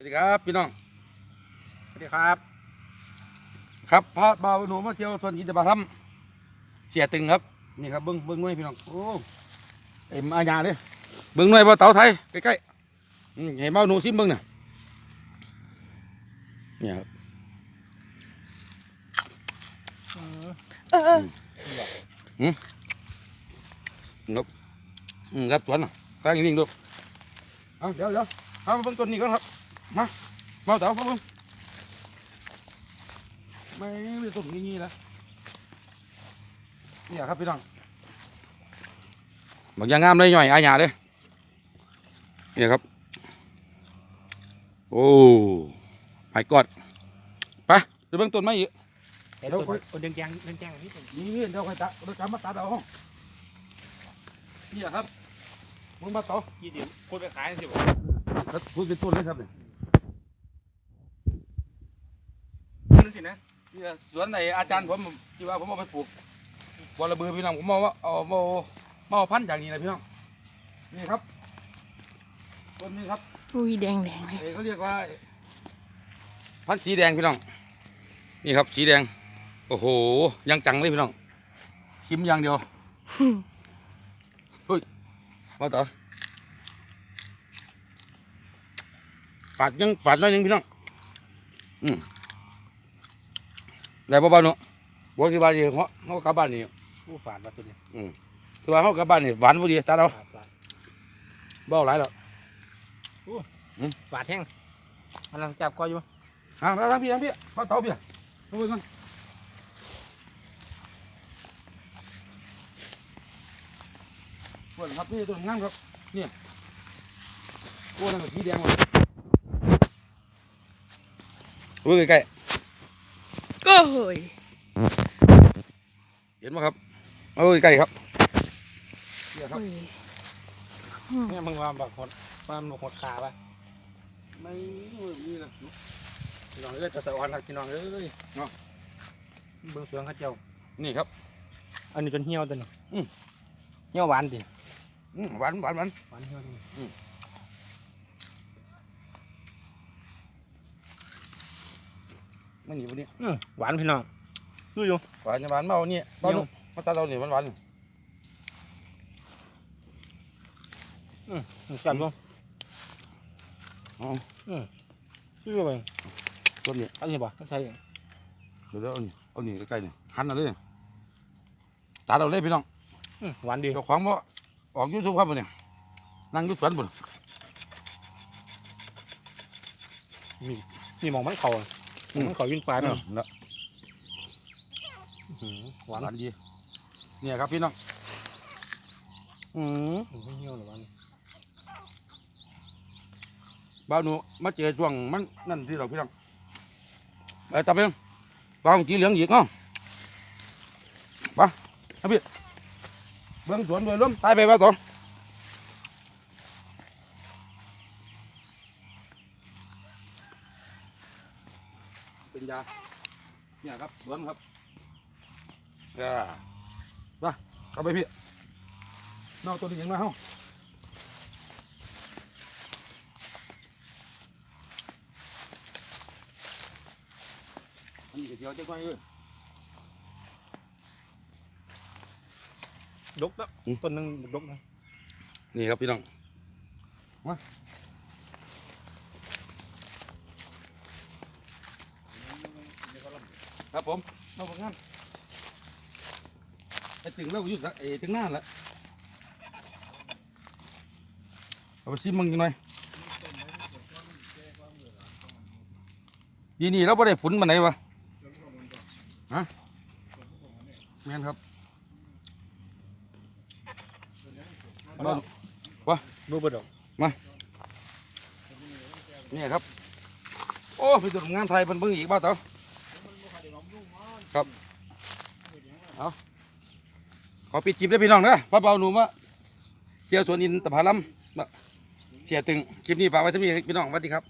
สวัสดีครับพี่น้องสวัสดีครับ ครับพระบ่าวหนูมาเที่ยวสวนอินทผลัมเสียตึงครับนี่ครับเบิ้งเบิ้งหน่วยพี่น้องโอ้เอ็มอาญาเลยเบิ้งหน่วยบ่าวเต๋าไทยใกล้ๆอืมให้บ่าวหนูซิมเบิ้งน่ะเนี่ยครับนกอืมครับสวนน่ะกลางนิ่งๆดูเอาเดี๋ยวเดี๋ยวเอามาเบิ้งต้นนี้ก่อนครับ มามาเต๋ามาเบิ้งไม่ไม่ต้นนี้ๆแล้วเนี่ยครับพี่น้องบางอย่างงามเลยหน่อยอาหยาเลยเนี่ยครับ โอ้ไปกอดไปจะเบิ้งต้นไม้อีกเห็นเดี๋ยวตัวค่อยตัวเดืองแจงเดืองแจงนี่เป็นนี่เดี๋ยวใครตัดเดี๋ยวกลับมาตัดเอานี่ครับมึงมาต่อยี่สิบคนไปขายสิบแล้วคุณเป็นต้นเลยครับเนี่ย นั่นสินะนี่สวนไหนอาจารย์ผมที่ว่าผมเอาไปปลูกบอระเบือพี่น้องผมเอาว่าเอาเอามาเอาพันธุ์อย่างนี้นะพี่น้องนี่ครับต้นนี้ครับอุ้ยแดงแดงเลยเอ่อเขาเรียกว่าพันธุ์สีแดงพี่น้องนี่ครับสีแดงโอ้โหยังจังเลยพี่น้องชิมอย่างเดียวเฮ้ยมาต่อฝาดยังฝาดหน้อยหนึงพี่น้องอืม ได้บ่บ้านเนาะบอกที่บ้านนี่เขาเขากลับบ้านนี่ผู้ฝาดมาตัวนี้ที่ว่าเขากลับบ้านนี่หวานพอดีตาเราฝาดฝาดเบ้าหลายแล้วฝาดแห้งกำลังจับก้อยอยู่อะแล้วทั้งพี่ทั้งพี่เขาเตาพี่เอาไปก่อนเปิดครับนี่ตัวงามครับเนี่ยโอ้นั่นก็สีแดงหมดโอ้ยใกล้ ก็เฮ้ยๆเห็นไหมครับโอ้ยใกล้ครับเนี่ยครับเฮ้ยเนี่ยมึงว่าแบบหดว่ามันหดขาป่ะไม่มีนะพี่น้องเอ้ยจะสะออนครับพี่น้องเอ้ยเนาะเบื้องสวนเข้าเจ้านี่ครับ อันนี้จนเหี่ยวตัวนี้อืมเหี่ยวหวานดิอืมหวานหวานหวานหวานเหี่ยวตัวนี้ ไม่หนีวันนี้อืมหวานพี่น้องดูอยู่ หวานจะหวานเมาเนี่ยเมาลูกมาตาเราเนี่ยหวานหวานจับลงอ๋อดูอยู่ไปต้นนี้เอาสิบ่ใช่เดี๋ยวเดี๋ยวเอานี่เอานี่ใกล้ๆนี่หันเอาเลยตาเราเลยพี่น้องอืมหวานดีเจ้าของบ่ออกยูทูบครับบ่เนี่ยนั่งอยูสวนบ่นี่มองมันเข่าอะ มันเข่าวิ่งปลาเนาะเนาะแล้วอื้อหือหหวานวานดี เนี่ยครับพี่น้อง อืมอื้อหือเหี่ยวหรือหวานบ้าวหนูมาเจอช่วงมันนั่นที่เราพี่น้องไปตับไปบ้าวกีเหลืองอีกเนาะไปเอาพี่เบื้องสวนโดยรวมตายไปบ้าวต่อ เป็นยา เนี่ยครับสวนครับอ่าไปเอาไปพี่นอกตัวนี้ยังไงเฮ้าอันนี้ก็เดียวจะไปเอ้ยดกแล้วต้นหนึงดกนะนี่ครับพี่น้องมา ครับผมมาผลงานไอ้ถึงแล้วอยู่สักไอ้ถึงหน้าละเอาไปซิมมึงยังไงยีนี่เราไม่ได้ฝนมาไหนวะฮะแม่นครับบ้านดูบ่ดอกนี่ครับ โอ้พี่ตุ่มงานไทยเป็นเบิ่งอีกบ้าเต๋อ ครับเอาขอปิดจิบได้อพี่น้องนะพระเบาหนูมาเจียวสวนอินทผลัมเสียตึงคลิปนี้ฝากไว้สักนิดพี่น้องสวัสดีครับ